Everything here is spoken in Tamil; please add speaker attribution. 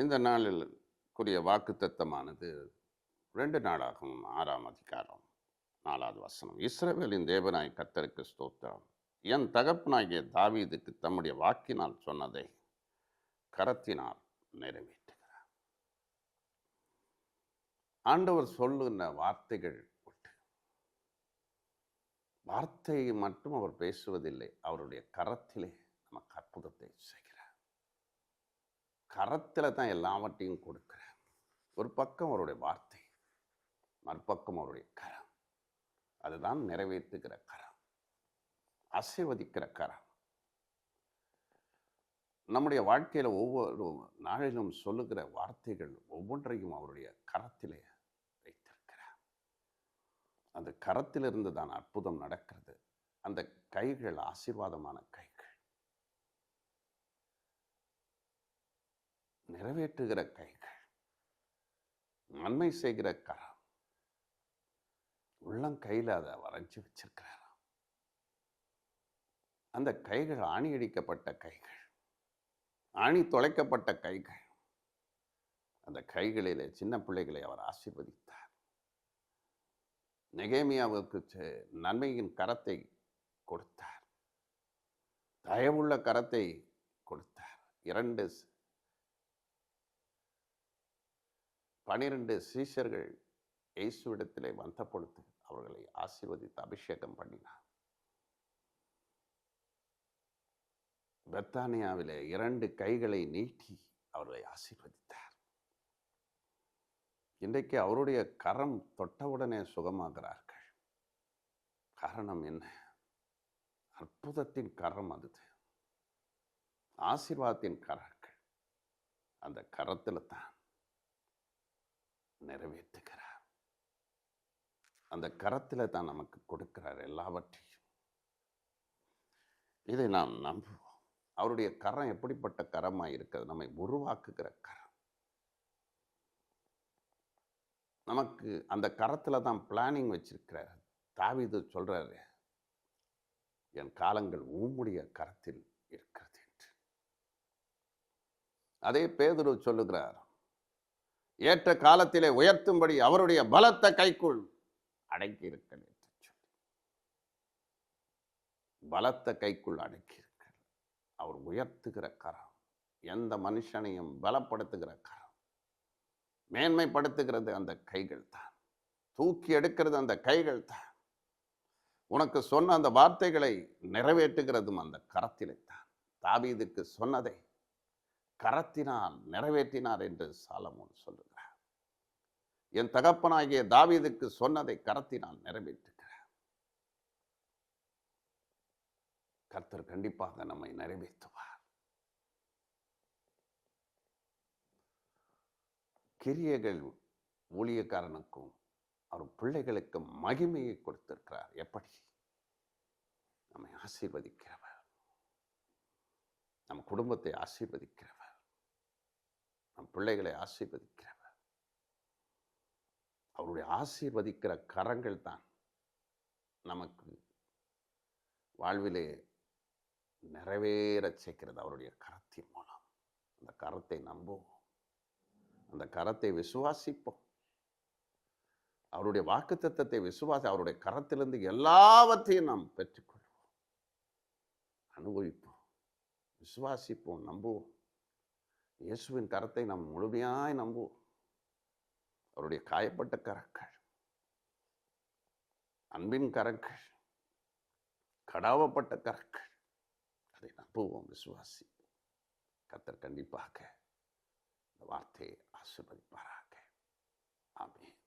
Speaker 1: இந்த நாளில் கூடிய வாக்கு தத்தமானது ரெண்டு நாளாகும். ஆறாம் அதிகாரம் நாலாவது வசனம். இஸ்ரவேலின் தேவனாய் கத்தருக்கு ஸ்தோத்திரம். என் தகப்பனாகிய தாவீதுக்கு தம்முடைய வாக்கினால் சொன்னதை கரத்தினால் நிறைவேற்றுகிறார். ஆண்டவர் சொல்லுகிற வார்த்தைகள் உண்டு. வார்த்தையை மட்டும் அவர் பேசுவதில்லை அவருடைய கரத்திலே நமக்கு அற்புதத்தை செய்கிறார். கரத்தில் தான் எல்லாவற்றையும் கொடுக்கிறார் ஒரு பக்கம் அவருடைய வார்த்தை மறுபக்கம் அவருடைய கரம். அதுதான் நிறைவேற்றுகிற கரம். ஆசீர்வதிக்கிற கரம். நம்முடைய வாழ்க்கையில் ஒவ்வொரு நாளிலும் சொல்லுகிற வார்த்தைகள் ஒவ்வொன்றையும் அவருடைய கரத்திலே வைத்திருக்கிறார். அந்த கரத்திலிருந்து தான் அற்புதம் நடக்கிறது. அந்த கைகள் ஆசீர்வாதமான கைகள். நிறைவேற்றுகிற கைகள் நன்மை செய்கிற கரம். உள்ளங்கையில் அதை வரைஞ்சி வச்சிருக்கிறாராம். அந்த கைகள் ஆணி அடிக்கப்பட்ட கைகள் ஆணி தொலைக்கப்பட்ட கைகள். அந்த கைகளிலே சின்ன பிள்ளைகளை அவர் ஆசீர்வதித்தார். நெகேமியாவுக்கு செ- நன்மையின் கரத்தை கொடுத்தார். தயவுள்ள கரத்தை கொடுத்தார். இரண்டு பனிரெண்டு சீஷர்கள் இயேசுவிடத்திலே வந்த பொழுது அவர்களை ஆசீர்வதித்து அபிஷேகம் பண்ணினார். பெத்தானியாவிலே இரண்டு கைகளை நீட்டி அவர்களை ஆசீர்வதித்தார். இன்றைக்கு அவருடைய கரம் தொட்டவுடனே சுகமாகிறார்கள். காரணம் என்ன? அற்புதத்தின் கரம் அது. ஆசீர்வாதத்தின் கரங்கள் அந்த கரத்தில் தான். நிறைவேற்றுகிறார். அந்த கரத்தில் தான் நமக்கு கொடுக்கிறார் எல்லாவற்றையும். இதை நாம் நம்புவோம். அவருடைய கரம் எப்படிப்பட்ட கரமாக இருக்கிறது? நம்மை உருவாக்குகிற கரம். நமக்கு அந்த கரத்தில் தான் பிளானிங் வச்சிருக்கிறார். தாவிது சொல்கிறாரு என் காலங்கள் உம்முடைய கரத்தில் இருக்கிறது என்று. அதே பேதுரு சொல்லுகிறார் ஏற்ற காலத்திலே உயர்த்தும்படி அவருடைய பலத்த கைக்குள் அடக்கி இருக்கிறது என்று சொல்லி. பலத்த கைக்குள் அடக்கி இருக்கிறது அவர் உயர்த்துகிற கரம் எந்த மனுஷனையும் பலப்படுத்துகிற கரம் மேன்மைப்படுத்துகிறது அந்த கைகள் தான் தூக்கி எடுக்கிறது அந்த கைகள் தான். உனக்கு சொன்ன அந்த வார்த்தைகளை நிறைவேற்றுகிறதும் அந்த கரத்திலே தான். தாவீதுக்கு சொன்னதை கரத்தினால் நிறைவேற்றினார் என்று சாலமோன் சொல்லுகிறார். என் தகப்பனாகிய தாவீதுக்கு சொன்னதை கரத்தினால் நிறைவேற்றுகிறார். கர்த்தர் கண்டிப்பாக நம்மை நிறைவேற்றுவார். கிரியைகள் ஊழியக்காரனுக்கும் அவர் பிள்ளைகளுக்கும் மகிமையை கொடுத்திருக்கிறார். எப்படி? நம்மை ஆசீர்வதிக்கிறவர். நம் குடும்பத்தை ஆசீர்வதிக்கிறவர். பிள்ளைகளை ஆசீர்வதிக்கிறவர். அவருடைய ஆசீர்வதிக்கிற கரங்கள் தான் நமக்கு வாழ்விலே நிறைவேற செய்கிறது அவருடைய கரத்தின் மூலம். அந்த கரத்தை நம்புவோம். அந்த கரத்தை விசுவாசிப்போம். அவருடைய வாக்குத்தத்தத்தை விசுவாசி அவருடைய கரத்திலிருந்து எல்லாவற்றையும் நாம் பெற்றுக்கொள்வோம். அனுபவிப்போம். விசுவாசிப்போம் நம்புவோம். இயேசுவின் கரத்தை நாம் முழுமையாய் நம்புவோம் அவருடைய காயப்பட்ட கரங்கள் அன்பின் கரங்கள் கடாவப்பட்ட கரங்கள் அதை நம்புவோம் விசுவாசி. கத்தர் கண்டிப்பாக இந்த வார்த்தையை ஆசிர்வதிப்பாராக. ஆமே